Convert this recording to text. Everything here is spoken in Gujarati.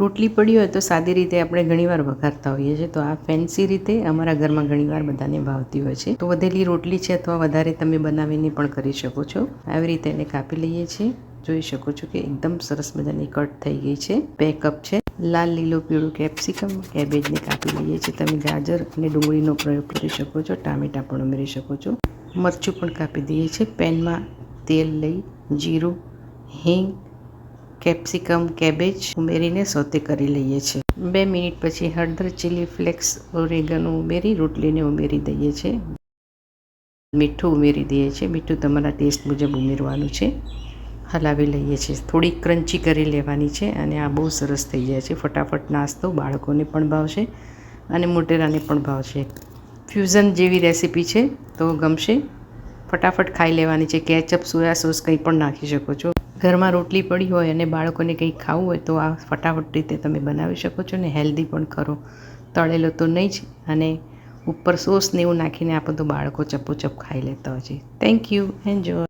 રોટલી પડી હોય તો સાદી રીતે આપણે ઘણીવાર વઘારતા હોઈએ છીએ. તો આ ફેન્સી રીતે અમારા ઘરમાં ઘણીવાર બધાને ભાવતી હોય છે. તો વધેલી રોટલી છે અથવા વધારે તમે બનાવીને પણ કરી શકો છો. આવી રીતે એને કાપી લઈએ છીએ. જોઈ શકો છો કે એકદમ સરસ મજાની કટ થઈ ગઈ છે. બે કપ છે. લાલ, લીલો, પીળું કેપ્સિકમ કેબેજને કાપી લઈએ છીએ. તમે ગાજર અને ડુંગળીનો પ્રયોગ કરી શકો છો. ટામેટાં પણ ઉમેરી શકો છો. મરચું પણ કાપી દઈએ છીએ. પેનમાં તેલ લઈ, જીરું, હિંગ કેપ્સિકમ, કેબેજ, ઉમેરીને સોતે કરી લઈએ છીએ. બે મિનિટ પછી હળદર ચીલી ફ્લેક્સ ઓરેગનો ઉમેરી, રોટલીને ઉમેરી દઈએ છીએ. મીઠું ઉમેરી દઈએ છીએ. મીઠું તમારા ટેસ્ટ મુજબ ઉમેરવાનું છે. હલાવી લઈએ છીએ. થોડી ક્રન્ચી કરી લેવાની છે અને આ બહુ સરસ થઈ જાય છે. ફટાફટ નાસ્તો બાળકોને પણ ભાવશે અને મોટેરાને પણ ભાવશે. ફ્યુઝન જેવી રેસીપી છે તો ગમશે. ફટાફટ ખાઈ લેવાની છે. કેચઅપ, સોયા સોસ કંઈ પણ નાખી શકો છો. ઘરમાં રોટલી પડી હોય અને બાળકોને કંઈક ખાવું હોય તો આ ફટાફટ રીતે તમે બનાવી શકો છો ને હેલ્ધી પણ ખરો તળેલો તો નહીં જ અને ઉપર સોસ ને એવું નાખીને આપો તો બાળકો ચપોચપ ખાઈ લેતા હોય છે. Thank you enjoy